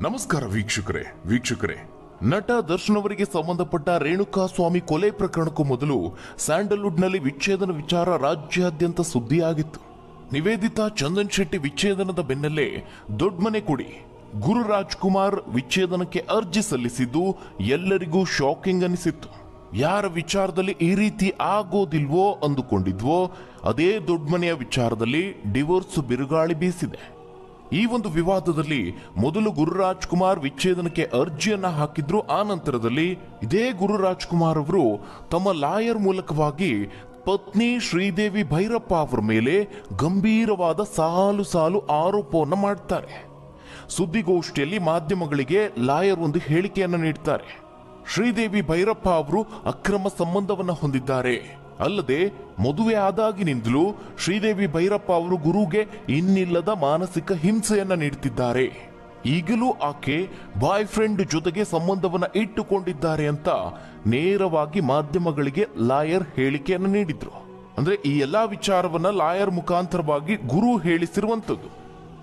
ನಮಸ್ಕಾರ ವೀಕ್ಷಕರೇ. ವೀಕ್ಷಕರೇ, ನಟ ದರ್ಶನ್ ಅವರಿಗೆ ಸಂಬಂಧಪಟ್ಟ ರೇಣುಕಾ ಸ್ವಾಮಿ ಕೊಲೆ ಪ್ರಕರಣಕ್ಕೂ ಮೊದಲು ಸ್ಯಾಂಡಲ್ವುಡ್ನಲ್ಲಿ ವಿಚ್ಛೇದನ ವಿಚಾರ ರಾಜ್ಯಾದ್ಯಂತ ಸುದ್ದಿಯಾಗಿತ್ತು. ನಿವೇದಿತಾ ಚಂದನ್ ಶೆಟ್ಟಿ ವಿಚ್ಛೇದನದ ಬೆನ್ನಲ್ಲೇ ದೊಡ್ಮನೆ ಕೊಡಿ. ಗುರು ರಾಜ್ಕುಮಾರ್ ವಿಚ್ಛೇದನಕ್ಕೆ ಅರ್ಜಿ ಸಲ್ಲಿಸಿದ್ದು ಎಲ್ಲರಿಗೂ ಶಾಕಿಂಗ್ ಅನಿಸಿತ್ತು. ಯಾರ ವಿಚಾರದಲ್ಲಿ ಈ ರೀತಿ ಆಗೋದಿಲ್ವೋ ಅಂದುಕೊಂಡಿದ್ವೋ, ಅದೇ ದೊಡ್ಮನೆಯ ವಿಚಾರದಲ್ಲಿ ಡಿವೋರ್ಸ್ ಬಿರುಗಾಳಿ ಬೀಸಿದೆ. ಈ ಒಂದು ವಿವಾದದಲ್ಲಿ ಮೊದಲು ಗುರುರಾಜ್ ಕುಮಾರ್ ವಿಚ್ಛೇದನಕ್ಕೆ ಅರ್ಜಿಯನ್ನ ಹಾಕಿದ್ರು, ಆ ನಂತರದಲ್ಲಿ ಇದೇ ಗುರುರಾಜ್ ಕುಮಾರ್ ಅವರು ತಮ್ಮ ಲಾಯರ್ ಮೂಲಕವಾಗಿ ಪತ್ನಿ ಶ್ರೀದೇವಿ ಭೈರಪ್ಪ ಅವರ ಮೇಲೆ ಗಂಭೀರವಾದ ಸಾಲು ಸಾಲು ಆರೋಪವನ್ನು ಮಾಡ್ತಾರೆ. ಸುದ್ದಿಗೋಷ್ಠಿಯಲ್ಲಿ ಮಾಧ್ಯಮಗಳಿಗೆ ಲಾಯರ್ ಒಂದು ಹೇಳಿಕೆಯನ್ನು ನೀಡ್ತಾರೆ. ಶ್ರೀದೇವಿ ಭೈರಪ್ಪ ಅವರು ಅಕ್ರಮ ಸಂಬಂಧವನ್ನು ಹೊಂದಿದ್ದಾರೆ. ಅಲ್ಲದೆ ಮದುವೆ ಆದಾಗಿನಿಂದಲೂ ಶ್ರೀದೇವಿ ಭೈರಪ್ಪ ಅವರು ಗುರುಗೆ ಇನ್ನಿಲ್ಲದ ಮಾನಸಿಕ ಹಿಂಸೆಯನ್ನ ನೀಡುತ್ತಿದ್ದಾರೆ ಈಗಲೂ ಆಕೆ ಬಾಯ್ ಫ್ರೆಂಡ್ ಜೊತೆಗೆ ಸಂಬಂಧವನ್ನ ಇಟ್ಟುಕೊಂಡಿದ್ದಾರೆ ಅಂತ ನೇರವಾಗಿ ಮಾಧ್ಯಮಗಳಿಗೆ ಲಾಯರ್ ಹೇಳಿಕೆಯನ್ನು ನೀಡಿದ್ರು. ಅಂದ್ರೆ ಈ ಎಲ್ಲಾ ವಿಚಾರವನ್ನ ಲಾಯರ್ ಮುಖಾಂತರವಾಗಿ ಗುರು ಹೇಳಿಸಿರುವಂತದ್ದು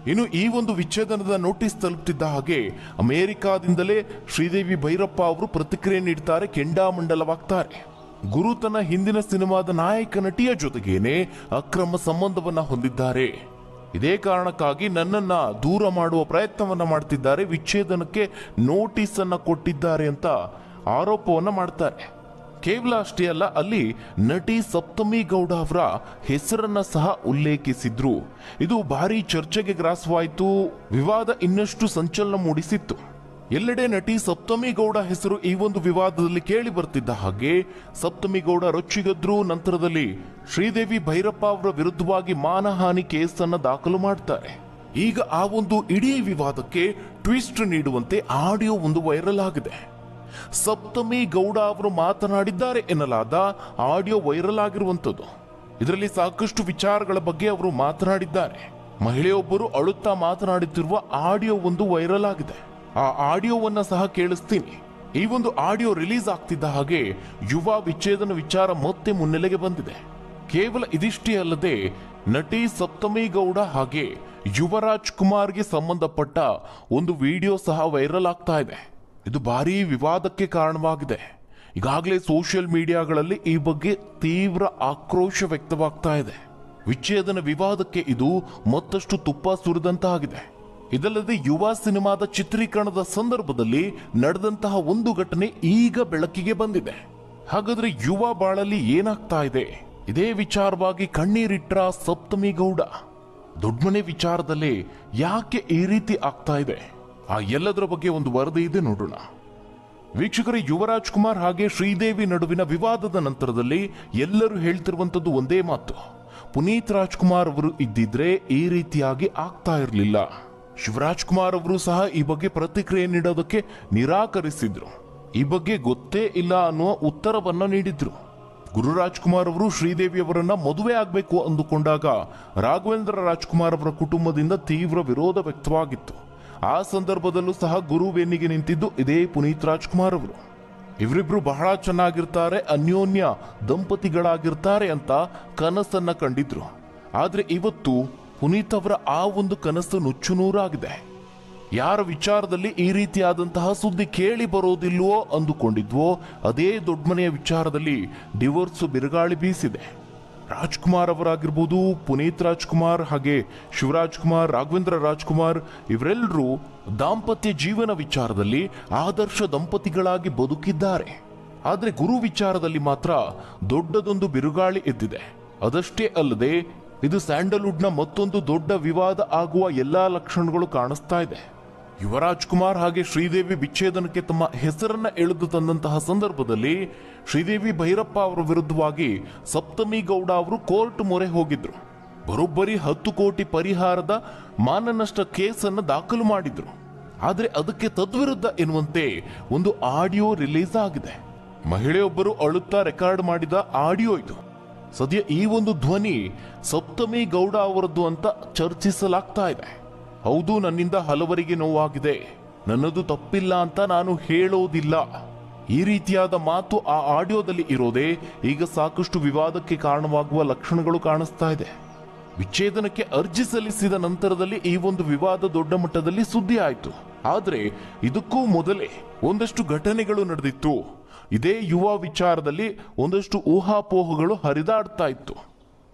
ಇನ್ನು ಈ ಒಂದು ವಿಚ್ಛೇದನದ ನೋಟಿಸ್ ತಲುಪುತ್ತಿದ್ದ ಹಾಗೆ ಅಮೆರಿಕಾದಿಂದಲೇ ಶ್ರೀದೇವಿ ಭೈರಪ್ಪ ಅವರು ಪ್ರತಿಕ್ರಿಯೆ ನೀಡ್ತಾರೆ, ಕೆಂಡಾಮಂಡಲವಾಗ್ತಾರೆ. ಗುರು ತನ್ನ ಹಿಂದಿನ ಸಿನಿಮಾದ ನಾಯಕ ನಟಿಯ ಜೊತೆಗೇನೆ ಅಕ್ರಮ ಸಂಬಂಧವನ್ನ ಹೊಂದಿದ್ದಾರೆ. ಇದೇ ಕಾರಣಕ್ಕಾಗಿ ನನ್ನನ್ನ ದೂರ ಮಾಡುವ ಪ್ರಯತ್ನವನ್ನ ಮಾಡ್ತಿದ್ದಾರೆ, ವಿಚ್ಛೇದನಕ್ಕೆ ನೋಟಿಸ್ ಅನ್ನ ಕೊಟ್ಟಿದ್ದಾರೆ ಅಂತ ಆರೋಪವನ್ನ ಮಾಡ್ತಾರೆ. ಕೇವಲ ಅಷ್ಟೇ ಅಲ್ಲ, ಅಲ್ಲಿ ನಟಿ ಸಪ್ತಮಿ ಗೌಡ ಅವರ ಹೆಸರನ್ನ ಸಹ ಉಲ್ಲೇಖಿಸಿದ್ರು. ಇದು ಭಾರಿ ಚರ್ಚೆಗೆ ಗ್ರಾಸವಾಯಿತು, ವಿವಾದ ಇನ್ನಷ್ಟು ಸಂಚಲನ ಮೂಡಿಸಿತ್ತು. ಎಲ್ಲೆಡೆ ನಟಿ ಸಪ್ತಮಿ ಗೌಡ ಹೆಸರು ಈ ಒಂದು ವಿವಾದದಲ್ಲಿ ಕೇಳಿ ಬರ್ತಿದ್ದ ಹಾಗೆ ಸಪ್ತಮಿ ಗೌಡ ರೊಚ್ಚಿಗದ್ರು ನಂತರದಲ್ಲಿ ಶ್ರೀದೇವಿ ಭೈರಪ್ಪ ಅವರ ವಿರುದ್ಧವಾಗಿ ಮಾನಹಾನಿ ಕೇಸನ್ನ ದಾಖಲು ಮಾಡ್ತಾರೆ. ಈಗ ಆ ಒಂದು ಇಡೀ ವಿವಾದಕ್ಕೆ ಟ್ವಿಸ್ಟ್ ನೀಡುವಂತೆ ಆಡಿಯೋ ಒಂದು ವೈರಲ್ ಆಗಿದೆ. ಸಪ್ತಮಿ ಗೌಡ ಅವರು ಮಾತನಾಡಿದ್ದಾರೆ ಎನ್ನಲಾದ ಆಡಿಯೋ ವೈರಲ್ ಆಗಿರುವಂಥದ್ದು. ಇದರಲ್ಲಿ ಸಾಕಷ್ಟು ವಿಚಾರಗಳ ಬಗ್ಗೆ ಅವರು ಮಾತನಾಡಿದ್ದಾರೆ. ಮಹಿಳೆಯೊಬ್ಬರು ಅಳುತ್ತಾ ಮಾತನಾಡುತ್ತಿರುವ ಆಡಿಯೋ ಒಂದು ವೈರಲ್ ಆಗಿದೆ. ಆ ಆಡಿಯೋವನ್ನ ಸಹ ಕೇಳಿಸ್ತೀನಿ. ಈ ಒಂದು ಆಡಿಯೋ ರಿಲೀಸ್ ಆಗ್ತಿದ್ದ ಹಾಗೆ ಯುವ ವಿಚ್ಛೇದನ ವಿಚಾರ ಮತ್ತೆ ಮುನ್ನೆಲೆಗೆ ಬಂದಿದೆ. ಕೇವಲ ಇದಿಷ್ಟೇ ಅಲ್ಲದೆ ನಟಿ ಸಪ್ತಮಿ ಗೌಡ ಹಾಗೆ ಯುವರಾಜ್ ಕುಮಾರ್ಗೆ ಸಂಬಂಧಪಟ್ಟ ಒಂದು ವಿಡಿಯೋ ಸಹ ವೈರಲ್ ಆಗ್ತಾ ಇದೆ. ಇದು ಭಾರೀ ವಿವಾದಕ್ಕೆ ಕಾರಣವಾಗಿದೆ. ಈಗಾಗಲೇ ಸೋಷಿಯಲ್ ಮೀಡಿಯಾಗಳಲ್ಲಿ ಈ ಬಗ್ಗೆ ತೀವ್ರ ಆಕ್ರೋಶ ವ್ಯಕ್ತವಾಗ್ತಾ ಇದೆ. ವಿಚ್ಛೇದನ ವಿವಾದಕ್ಕೆ ಇದು ಮತ್ತಷ್ಟು ತುಪ್ಪ ಸುರಿದಂತಾಗಿದೆ. ಇದಲ್ಲದೆ ಯುವ ಸಿನಿಮಾದ ಚಿತ್ರೀಕರಣದ ಸಂದರ್ಭದಲ್ಲಿ ನಡೆದಂತಹ ಒಂದು ಘಟನೆ ಈಗ ಬೆಳಕಿಗೆ ಬಂದಿದೆ. ಹಾಗಾದ್ರೆ ಯುವ ಬಾಳಲ್ಲಿ ಏನಾಗ್ತಾ ಇದೆ? ಇದೇ ವಿಚಾರವಾಗಿ ಕಣ್ಣೀರಿಟ್ರ ಸಪ್ತಮಿ ಗೌಡ. ವಿಚಾರದಲ್ಲಿ ಯಾಕೆ ಈ ರೀತಿ ಆಗ್ತಾ ಇದೆ? ಆ ಎಲ್ಲದರ ಬಗ್ಗೆ ಒಂದು ವರದಿ ಇದೆ ನೋಡೋಣ. ವೀಕ್ಷಕರ ಯುವರಾಜ್ ಕುಮಾರ್ ಹಾಗೆ ಶ್ರೀದೇವಿ ನಡುವಿನ ವಿವಾದದ ನಂತರದಲ್ಲಿ ಎಲ್ಲರೂ ಹೇಳ್ತಿರುವಂತದ್ದು ಒಂದೇ ಮಾತು. ಪುನೀತ್ ರಾಜ್ಕುಮಾರ್ ಅವರು ಇದ್ದಿದ್ರೆ ಈ ರೀತಿಯಾಗಿ ಆಗ್ತಾ ಇರಲಿಲ್ಲ. ಶಿವರಾಜ್ ಕುಮಾರ್ ಅವರು ಸಹ ಈ ಬಗ್ಗೆ ಪ್ರತಿಕ್ರಿಯೆ ನೀಡೋದಕ್ಕೆ ನಿರಾಕರಿಸಿದ್ರು. ಈ ಬಗ್ಗೆ ಗೊತ್ತೇ ಇಲ್ಲ ಅನ್ನುವ ಉತ್ತರವನ್ನ ನೀಡಿದ್ರು. ಗುರುರಾಜ್ ಕುಮಾರ್ ಅವರು ಶ್ರೀದೇವಿ ಅವರನ್ನ ಮದುವೆ ಆಗಬೇಕು ಅಂದುಕೊಂಡಾಗ ರಾಘವೇಂದ್ರ ರಾಜ್ಕುಮಾರ್ ಅವರ ಕುಟುಂಬದಿಂದ ತೀವ್ರ ವಿರೋಧ ವ್ಯಕ್ತವಾಗಿತ್ತು. ಆ ಸಂದರ್ಭದಲ್ಲೂ ಸಹ ಗುರು ಬೆನ್ನಿಗೆ ನಿಂತಿದ್ದು ಇದೇ ಪುನೀತ್ ರಾಜ್ಕುಮಾರ್ ಅವರು. ಇವರಿಬ್ರು ಬಹಳ ಚೆನ್ನಾಗಿರ್ತಾರೆ, ಅನ್ಯೋನ್ಯ ದಂಪತಿಗಳಾಗಿರ್ತಾರೆ ಅಂತ ಕನಸನ್ನ ಕಂಡಿದ್ರು. ಆದರೆ ಇವತ್ತು ಪುನೀತ್ ಅವರ ಆ ಒಂದು ಕನಸು ನುಚ್ಚುನೂರಾಗಿದೆ. ಯಾರ ವಿಚಾರದಲ್ಲಿ ಈ ರೀತಿಯಾದಂತಹ ಸುದ್ದಿ ಕೇಳಿ ಬರೋದಿಲ್ವೋ ಅಂದುಕೊಂಡಿದ್ವೋ, ಅದೇ ದೊಡ್ಡಮನೆಯ ವಿಚಾರದಲ್ಲಿ ಡಿವೋರ್ಸ್ ಬಿರುಗಾಳಿ ಬೀಸಿದೆ. ರಾಜ್ಕುಮಾರ್ ಅವರಾಗಿರ್ಬೋದು, ಪುನೀತ್ ರಾಜ್ಕುಮಾರ್ ಹಾಗೆ ಶಿವರಾಜ್ ಕುಮಾರ್ ರಾಘವೇಂದ್ರ ರಾಜ್ಕುಮಾರ್, ಇವರೆಲ್ಲರೂ ದಾಂಪತ್ಯ ಜೀವನ ವಿಚಾರದಲ್ಲಿ ಆದರ್ಶ ದಂಪತಿಗಳಾಗಿ ಬದುಕಿದ್ದಾರೆ. ಆದರೆ ಗುರು ವಿಚಾರದಲ್ಲಿ ಮಾತ್ರ ದೊಡ್ಡದೊಂದು ಬಿರುಗಾಳಿ ಎದ್ದಿದೆ. ಅದಷ್ಟೇ ಅಲ್ಲದೆ ಇದು ಸ್ಯಾಂಡಲ್ವುಡ್ನ ಮತ್ತೊಂದು ದೊಡ್ಡ ವಿವಾದ ಆಗುವ ಎಲ್ಲಾ ಲಕ್ಷಣಗಳು ಕಾಣಿಸ್ತಾ ಇದೆ. ಯುವರಾಜ್ ಕುಮಾರ್ ಹಾಗೆ ಶ್ರೀದೇವಿ ವಿಚ್ಛೇದನಕ್ಕೆ ತಮ್ಮ ಹೆಸರನ್ನ ಎಳೆದು ತಂದಂತಹ ಸಂದರ್ಭದಲ್ಲಿ ಶ್ರೀದೇವಿ ಭೈರಪ್ಪ ಅವರ ವಿರುದ್ಧವಾಗಿ ಸಪ್ತಮಿ ಗೌಡ ಅವರು ಕೋರ್ಟ್ ಮೊರೆ ಹೋಗಿದ್ರು. ಬರೋಬ್ಬರಿ ಹತ್ತು ಕೋಟಿ ಪರಿಹಾರದ ಮಾನನಷ್ಟ ಕೇಸನ್ನು ದಾಖಲು ಮಾಡಿದ್ರು. ಆದರೆ ಅದಕ್ಕೆ ತದ್ವಿರುದ್ಧ ಎನ್ನುವಂತೆ ಒಂದು ಆಡಿಯೋ ರಿಲೀಸ್ ಆಗಿದೆ. ಮಹಿಳೆಯೊಬ್ಬರು ಅಳುತ್ತಾ ರೆಕಾರ್ಡ್ ಮಾಡಿದ ಆಡಿಯೋ ಇದು. ಸದ್ಯ ಈ ಒಂದು ಧ್ವನಿ ಸಪ್ತಮಿ ಗೌಡ ಅವರದ್ದು ಅಂತ ಚರ್ಚಿಸಲಾಗ್ತಾ ಇದೆ. ಹೌದು, ನನ್ನಿಂದ ಹಲವರಿಗೆ ನೋವಾಗಿದೆ. ನನ್ನದು ತಪ್ಪಿಲ್ಲ ಅಂತ ನಾನು ಹೇಳೋದಿಲ್ಲ. ಈ ರೀತಿಯಾದ ಮಾತು ಆ ಆಡಿಯೋದಲ್ಲಿ ಇರೋದೇ ಈಗ ಸಾಕಷ್ಟು ವಿವಾದಕ್ಕೆ ಕಾರಣವಾಗುವ ಲಕ್ಷಣಗಳು ಕಾಣಿಸ್ತಾ ಇದೆ. ವಿಚ್ಛೇದನಕ್ಕೆ ಅರ್ಜಿ ಸಲ್ಲಿಸಿದ ನಂತರದಲ್ಲಿ ಈ ಒಂದು ವಿವಾದ ದೊಡ್ಡ ಮಟ್ಟದಲ್ಲಿ ಸುದ್ದಿ ಆಯಿತು ಆದರೆ ಇದಕ್ಕೂ ಮೊದಲೇ ಒಂದಷ್ಟು ಘಟನೆಗಳು ನಡೆದಿತ್ತು. ಇದೇ ಯುವ ವಿಚಾರದಲ್ಲಿ ಒಂದಷ್ಟು ಊಹಾಪೋಹಗಳು ಹರಿದಾಡ್ತಾ ಇತ್ತು.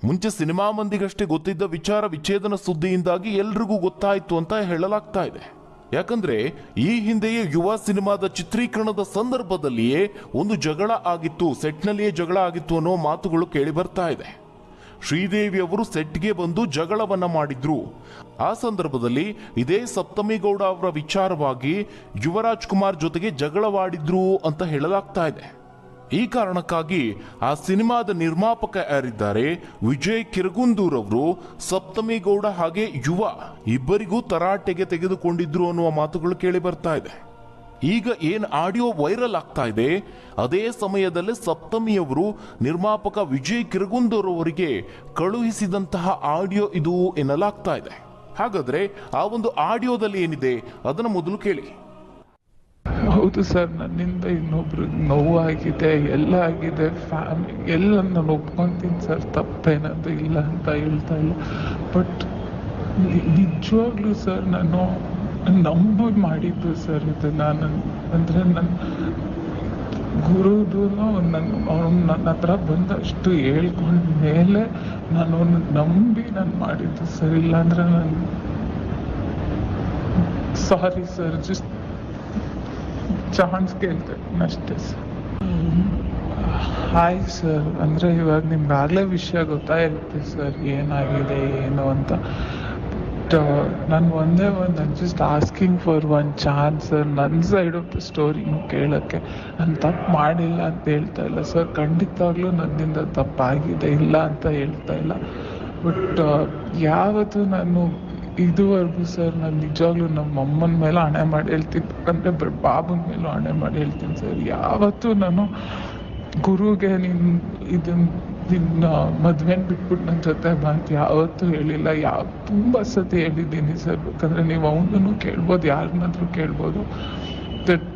ಮುಂಚೆ ಸಿನಿಮಾ ಮಂದಿಗಷ್ಟೇ ಗೊತ್ತಿದ್ದ ವಿಚಾರ ವಿಚ್ಛೇದನ ಸುದ್ದಿಯಿಂದಾಗಿ ಎಲ್ರಿಗೂ ಗೊತ್ತಾಯಿತು ಅಂತ ಹೇಳಲಾಗ್ತಾ ಇದೆ. ಯಾಕಂದ್ರೆ ಈ ಹಿಂದೆಯೇ ಯುವ ಸಿನಿಮಾದ ಚಿತ್ರೀಕರಣದ ಸಂದರ್ಭದಲ್ಲಿಯೇ ಒಂದು ಜಗಳ ಆಗಿತ್ತು, ಸೆಟ್ನಲ್ಲಿಯೇ ಜಗಳ ಆಗಿತ್ತು ಅನ್ನೋ ಮಾತುಗಳು ಕೇಳಿ ಬರ್ತಾ ಇದೆ. ಶ್ರೀದೇವಿ ಅವರು ಸೆಟ್ಗೆ ಬಂದು ಜಗಳವನ್ನ ಮಾಡಿದ್ರು. ಆ ಸಂದರ್ಭದಲ್ಲಿ ಇದೇ ಸಪ್ತಮಿ ಗೌಡ ಅವರ ವಿಚಾರವಾಗಿ ಯುವರಾಜ್ ಕುಮಾರ್ ಜೊತೆಗೆ ಜಗಳವಾಡಿದ್ರು ಅಂತ ಹೇಳಲಾಗ್ತಾ ಇದೆ. ಈ ಕಾರಣಕ್ಕಾಗಿ ಆ ಸಿನಿಮಾದ ನಿರ್ಮಾಪಕ ಯಾರಿದ್ದಾರೆ? ವಿಜಯ್ ಕಿರಗುಂದೂರ್ ಅವರು ಸಪ್ತಮಿ ಗೌಡ ಹಾಗೆ ಯುವ ಇಬ್ಬರಿಗೂ ತರಾಟೆಗೆ ತೆಗೆದುಕೊಂಡಿದ್ರು ಅನ್ನುವ ಮಾತುಗಳು ಕೇಳಿ ಬರ್ತಾ ಇದೆ. ಈಗ ಏನು ಆಡಿಯೋ ವೈರಲ್ ಆಗ್ತಾ ಇದೆ, ಅದೇ ಸಮಯದಲ್ಲಿ ಸಪ್ತಮಿಯವರು ನಿರ್ಮಾಪಕ ವಿಜಯ್ ಕಿರಗುಂದೂರ್ ಅವರಿಗೆ ಕಳುಹಿಸಿದಂತಹ ಆಡಿಯೋ ಇದು ಎನ್ನಲಾಗ್ತಾ ಇದೆ. ಹಾಗಾದ್ರೆ ಆ ಒಂದು ಆಡಿಯೋದಲ್ಲಿ ಏನಿದೆ, ಅದನ್ನ ಮೊದಲು ಕೇಳಿ. ಹೌದು ಸರ್, ನನ್ನಿಂದ ಇನ್ನೊಬ್ರಿಗೆ ನೋವಾಗಿದೆ ಎಲ್ಲ ಆಗಿದೆ ಫ್ಯಾಮಿಲಿ ಎಲ್ಲ ನಾನು ಒಪ್ಕೊಂತೀನಿ ಸರ್ ತಪ್ಪೇನದು ಇಲ್ಲ ಅಂತ ಹೇಳ್ತಾ ಇಲ್ಲ. ಬಟ್ ನಿಜವಾಗ್ಲೂ ಸರ್, ನಾನು ನಂಬಿ ಮಾಡಿದ್ದು ಸರ್ ಇದು ನಾನು ಅಂದರೆ ನನ್ನ ಗುರುದು ನನ್ನ ಅವ್ನು ನನ್ನ ಹತ್ರ ಬಂದಷ್ಟು ಹೇಳ್ಕೊಂಡ ಮೇಲೆ ನಾನು ಅವ್ನ ನಂಬಿ ನಾನು ಮಾಡಿದ್ದು ಸರ್. ಇಲ್ಲಾಂದ್ರೆ ನಾನು ಸಾರಿ ಸರ್ ಜಸ್ಟ್ ಚಾನ್ಸ್ ಕೇಳ್ತೇನೆ ಅಷ್ಟೇ ಸರ್ ಹಾಯ್ ಸರ್ ಅಂದರೆ ಇವಾಗ ನಿಮ್ಗೆ ಆಗ್ಲೇ ವಿಷಯ ಗೊತ್ತಾಗಿರುತ್ತೆ ಸರ್ ಏನಾಗಿದೆ, ಏನು ಅಂತ. ನಾನು ಒಂದೇ ಒಂದು ನಾನು just asking for one chance sir ನನ್ನ ಸೈಡ್ ಆಫ್ ದ ಸ್ಟೋರಿ ಕೇಳೋಕ್ಕೆ. ನಾನು ತಪ್ಪು ಮಾಡಿಲ್ಲ ಅಂತ ಹೇಳ್ತಾ ಇಲ್ಲ ಸರ್ ಖಂಡಿತವಾಗ್ಲೂ ನನ್ನಿಂದ ತಪ್ಪಾಗಿದೆ, ಇಲ್ಲ ಅಂತ ಹೇಳ್ತಾ ಇಲ್ಲ. ಬಟ್ ಯಾವತ್ತು ನಾನು ಇದುವರೆಗೂ ಸರ್ ನಾನು ನಿಜವಾಗ್ಲೂ ನಮ್ಮ ಅಮ್ಮನ ಮೇಲೆ ಹಣೆ ಮಾಡಿ ಹೇಳ್ತೀನಿ. ಅಂದ್ರೆ ಬಾಬನ ಮೇಲೂ ಹಣೆ ಮಾಡಿ ಹೇಳ್ತೀನಿ ಸರ್ ಯಾವತ್ತೂ ನಾನು ಗುರುಗೆ ನಿಮ್ಮ ಇದನ್ನ ನಿನ್ನ ಮದ್ವೆನ್ ಬಿಟ್ಬಿಟ್ಟು ನನ್ನ ಜೊತೆ ಬಂತ ಯಾವತ್ತೂ ಹೇಳಿಲ್ಲ, ಯಾವ ತುಂಬ ಸತಿ ಹೇಳಿದ್ದೀನಿ ಸರ್. ಬೇಕಂದ್ರೆ ನೀವು ಅವನನ್ನು ಕೇಳ್ಬೋದು, ಯಾರನ್ನಾದ್ರೂ ಕೇಳ್ಬೋದು. ದಟ್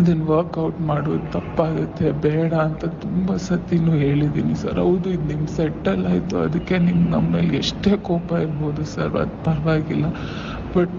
ಇದನ್ನು ವರ್ಕೌಟ್ ಮಾಡೋದು ತಪ್ಪಾಗುತ್ತೆ, ಬೇಡ ಅಂತ ತುಂಬ ಸತಿನೂ ಹೇಳಿದ್ದೀನಿ ಸರ್. ಹೌದು, ಇದು ನಿಮ್ಮ ಸೆಟ್ಟಲ್ ಆಯಿತು, ಅದಕ್ಕೆ ನಿಮ್ಮ ನಮ್ಮ ಮೇಲೆ ಎಷ್ಟೇ ಕೋಪ ಇರ್ಬೋದು ಸರ್, ಅದು ಪರವಾಗಿಲ್ಲ. ಬಟ್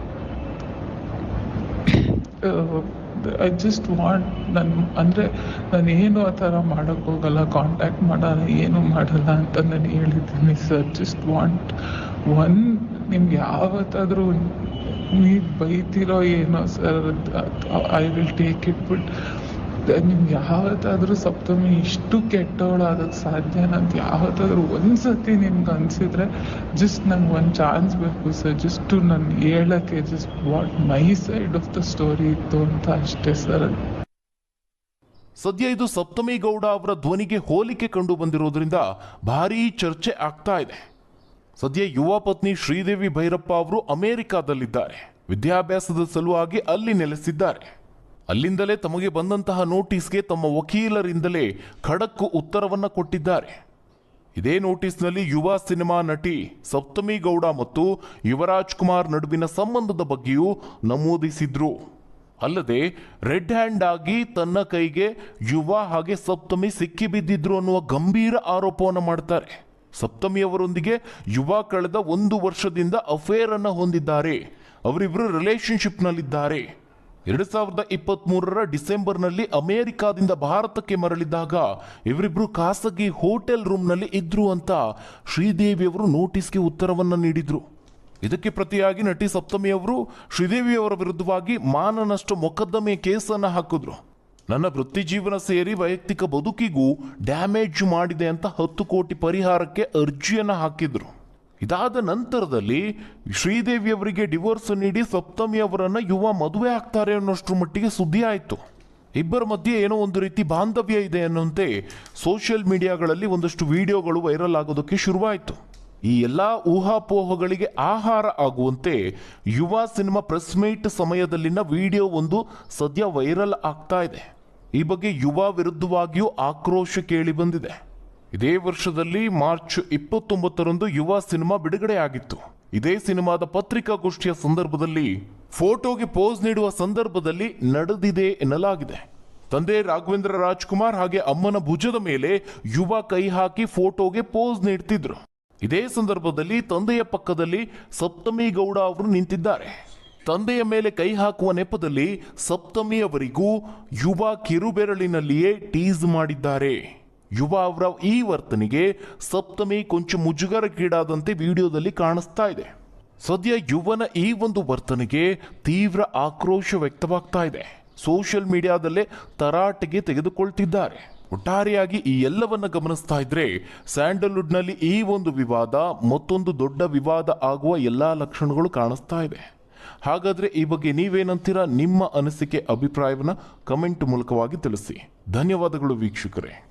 I just want ನನ್ನ ಅಂದರೆ ನಾನು ಏನು ಆ ಥರ ಮಾಡೋಕ್ಕೋಗಲ್ಲ ಕಾಂಟ್ಯಾಕ್ಟ್ ಮಾಡಲ್ಲ, ಏನು ಮಾಡಲ್ಲ ಅಂತ ನಾನು ಹೇಳಿದ್ದೀನಿ ಸರ್ ಜಸ್ಟ್ ವಾಂಟ್ ಒನ್ ನಿಮ್ಗೆ ಯಾವತ್ತಾದರೂ ನೀವು ಬೈತಿರೋ ಏನೋ sir I will take it but ನಿಮ್ಗೆ ಯಾವತ್ತಾದ್ರೂ ಸಪ್ತಮಿ ಇಷ್ಟು ಕೆಟ್ಟವಳಾಗಕ್ಕೆ ಸಾಧ್ಯ ಅಂತ ಯಾವತ್ತಾದ್ರೂ ಒಂದ್ಸತಿ ನಿಮ್ಗೆ ಅನ್ಸಿದ್ರೆ ಜಸ್ಟ್ ನಂಗೆ ಒಂದು ಚಾನ್ಸ್ ಬೇಕು ಸರ್ ಜಸ್ಟ್ ನಾನು ಹೇಳಕ್ಕೆ just what my side of the story ಇತ್ತು ಅಂತ ಅಷ್ಟೇ ಸರ್ ಸದ್ಯ ಇದು ಸಪ್ತಮಿ ಗೌಡ ಅವರ ಧ್ವನಿಗೆ ಹೋಲಿಕೆ ಕಂಡು ಬಂದಿರೋದ್ರಿಂದ ಭಾರೀ ಚರ್ಚೆ ಆಗ್ತಾ ಇದೆ. ಸದ್ಯ ಯುವ ಪತ್ನಿ ಶ್ರೀದೇವಿ ಭೈರಪ್ಪ ಅವರು ಅಮೆರಿಕಾದಲ್ಲಿದ್ದಾರೆ. ವಿದ್ಯಾಭ್ಯಾಸದ ಸಲುವಾಗಿ ಅಲ್ಲಿ ನೆಲೆಸಿದ್ದಾರೆ. ಅಲ್ಲಿಂದಲೇ ತಮಗೆ ಬಂದಂತಹ ನೋಟಿಸ್ಗೆ ತಮ್ಮ ವಕೀಲರಿಂದಲೇ ಖಡಕ್ಕು ಉತ್ತರವನ್ನು ಕೊಟ್ಟಿದ್ದಾರೆ. ಇದೇ ನೋಟಿಸ್ನಲ್ಲಿ ಯುವ ಸಿನಿಮಾ ನಟಿ ಸಪ್ತಮಿ ಗೌಡ ಮತ್ತು ಯುವರಾಜ್ ಕುಮಾರ್ ನಡುವಿನ ಸಂಬಂಧದ ಬಗ್ಗೆಯೂ ನಮೂದಿಸಿದ್ರು. ಅಲ್ಲದೆ ರೆಡ್ ಹ್ಯಾಂಡ್ ಆಗಿ ತನ್ನ ಕೈಗೆ ಯುವ ಹಾಗೆ ಸಪ್ತಮಿ ಸಿಕ್ಕಿಬಿದ್ದಿದ್ರು ಅನ್ನುವ ಗಂಭೀರ ಆರೋಪವನ್ನು ಮಾಡ್ತಾರೆ. ಸಪ್ತಮಿ ಅವರೊಂದಿಗೆ ಯುವ ಕಳೆದ ಒಂದು ವರ್ಷದಿಂದ ಅಫೇರ್ ಅನ್ನು ಹೊಂದಿದ್ದಾರೆ. ಅವರಿಬ್ಬರು ರಿಲೇಶನ್ಶಿಪ್ನಲ್ಲಿದ್ದಾರೆ ಎರಡು ಸಾವಿರದ ಇಪ್ಪತ್ತ್ ಮೂರರ ಡಿಸೆಂಬರ್ನಲ್ಲಿ ಅಮೆರಿಕಾದಿಂದ ಭಾರತಕ್ಕೆ ಮರಳಿದಾಗ ಇವರಿಬ್ರು ಖಾಸಗಿ ಹೋಟೆಲ್ ರೂಮ್ನಲ್ಲಿ ಇದ್ರು ಅಂತ ಶ್ರೀದೇವಿಯವರು ನೋಟಿಸ್ಗೆ ಉತ್ತರವನ್ನು ನೀಡಿದರು. ಇದಕ್ಕೆ ಪ್ರತಿಯಾಗಿ ನಟಿ ಸಪ್ತಮಿ ಅವರು ಶ್ರೀದೇವಿ ಅವರ ವಿರುದ್ಧವಾಗಿ ಮಾನನಷ್ಟ ಮೊಕದ್ದಮೆ ಕೇಸನ್ನು ಹಾಕಿದ್ರು. ನನ್ನ ವೃತ್ತಿ ಜೀವನ ಸೇರಿ ವೈಯಕ್ತಿಕ ಬದುಕಿಗೂ ಡ್ಯಾಮೇಜ್ ಮಾಡಿದೆ ಅಂತ ಹತ್ತು ಕೋಟಿ ಪರಿಹಾರಕ್ಕೆ ಅರ್ಜಿಯನ್ನು ಹಾಕಿದ್ರು. ಇದಾದ ನಂತರದಲ್ಲಿ ಶ್ರೀದೇವಿ ಅವರಿಗೆ ಡಿವೋರ್ಸ್ ನೀಡಿ ಸಪ್ತಮಿ ಅವರನ್ನು ಯುವ ಮದುವೆ ಆಗ್ತಾರೆ ಅನ್ನೋಷ್ಟು ಮಟ್ಟಿಗೆ ಸುದ್ದಿ ಆಯಿತು. ಇಬ್ಬರ ಮಧ್ಯೆ ಏನೋ ಒಂದು ರೀತಿ ಬಾಂಧವ್ಯ ಇದೆ ಅನ್ನುವಂತೆ ಸೋಷಿಯಲ್ ಮೀಡಿಯಾಗಳಲ್ಲಿ ಒಂದಷ್ಟು ವಿಡಿಯೋಗಳು ವೈರಲ್ ಆಗೋದಕ್ಕೆ ಶುರುವಾಯಿತು. ಈ ಎಲ್ಲ ಊಹಾಪೋಹಗಳಿಗೆ ಆಹಾರ ಆಗುವಂತೆ ಯುವ ಸಿನಿಮಾ ಪ್ರೆಸ್ ಮೀಟ್ ಸಮಯದಲ್ಲಿನ ವಿಡಿಯೋ ಒಂದು ಸದ್ಯ ವೈರಲ್ ಆಗ್ತಾ ಇದೆ. ಈ ಬಗ್ಗೆ ಯುವ ವಿರುದ್ಧವಾಗಿಯೂ ಆಕ್ರೋಶ ಕೇಳಿ ಬಂದಿದೆ. ಇದೇ ವರ್ಷದಲ್ಲಿ ಮಾರ್ಚ್ ಇಪ್ಪತ್ತೊಂಬತ್ತರಂದು ಯುವ ಸಿನಿಮಾ ಬಿಡುಗಡೆಯಾಗಿತ್ತು. ಇದೇ ಸಿನಿಮಾದ ಪತ್ರಿಕಾಗೋಷ್ಠಿಯ ಸಂದರ್ಭದಲ್ಲಿ ಫೋಟೋಗೆ ಪೋಸ್ ನೀಡುವ ಸಂದರ್ಭದಲ್ಲಿ ನಡೆದಿದೆ ಎನ್ನಲಾಗಿದೆ. ತಂದೆ ರಾಘವೇಂದ್ರ ರಾಜ್ಕುಮಾರ್ ಹಾಗೆ ಅಮ್ಮನ ಭುಜದ ಮೇಲೆ ಯುವ ಕೈ ಹಾಕಿ ಫೋಟೋಗೆ ಪೋಸ್ ನೀಡ್ತಿದ್ರು. ಇದೇ ಸಂದರ್ಭದಲ್ಲಿ ತಂದೆಯ ಪಕ್ಕದಲ್ಲಿ ಸಪ್ತಮಿ ಗೌಡ ಅವರು ನಿಂತಿದ್ದಾರೆ. ತಂದೆಯ ಮೇಲೆ ಕೈ ಹಾಕುವ ನೆಪದಲ್ಲಿ ಸಪ್ತಮಿ ಅವರಿಗೂ ಯುವ ಕಿರುಬೆರಳಿನಲ್ಲಿಯೇ ಟೀಸ್ ಮಾಡಿದ್ದಾರೆ. ಯುವ ಅವರ ಈ ವರ್ತನೆಗೆ ಸಪ್ತಮಿ ಕೊಂಚ ಮುಜುಗರಕ್ಕೀಡಾದಂತೆ ವಿಡಿಯೋದಲ್ಲಿ ಕಾಣಿಸ್ತಾ ಇದೆ. ಸದ್ಯ ಯುವನ ಈ ಒಂದು ವರ್ತನೆಗೆ ತೀವ್ರ ಆಕ್ರೋಶ ವ್ಯಕ್ತವಾಗ್ತಾ ಇದೆ. ಸೋಷಿಯಲ್ ಮೀಡಿಯಾದಲ್ಲೇ ತರಾಟೆಗೆ ತೆಗೆದುಕೊಳ್ತಿದ್ದಾರೆ. ಒಟ್ಟಾರೆಯಾಗಿ ಈ ಎಲ್ಲವನ್ನ ಗಮನಿಸ್ತಾ ಇದ್ರೆ ಸ್ಯಾಂಡಲ್ವುಡ್ನಲ್ಲಿ ಈ ಒಂದು ವಿವಾದ ಮತ್ತೊಂದು ದೊಡ್ಡ ವಿವಾದ ಆಗುವ ಎಲ್ಲಾ ಲಕ್ಷಣಗಳು ಕಾಣಿಸ್ತಾ ಇದೆ. ಹಾಗಾದ್ರೆ ಈ ಬಗ್ಗೆ ನೀವೇನಂತೀರಾ ನಿಮ್ಮ ಅನಿಸಿಕೆ, ಅಭಿಪ್ರಾಯವನ್ನ ಕಮೆಂಟ್ ಮೂಲಕವಾಗಿ ತಿಳಿಸಿ. ಧನ್ಯವಾದಗಳು ವೀಕ್ಷಕರೇ.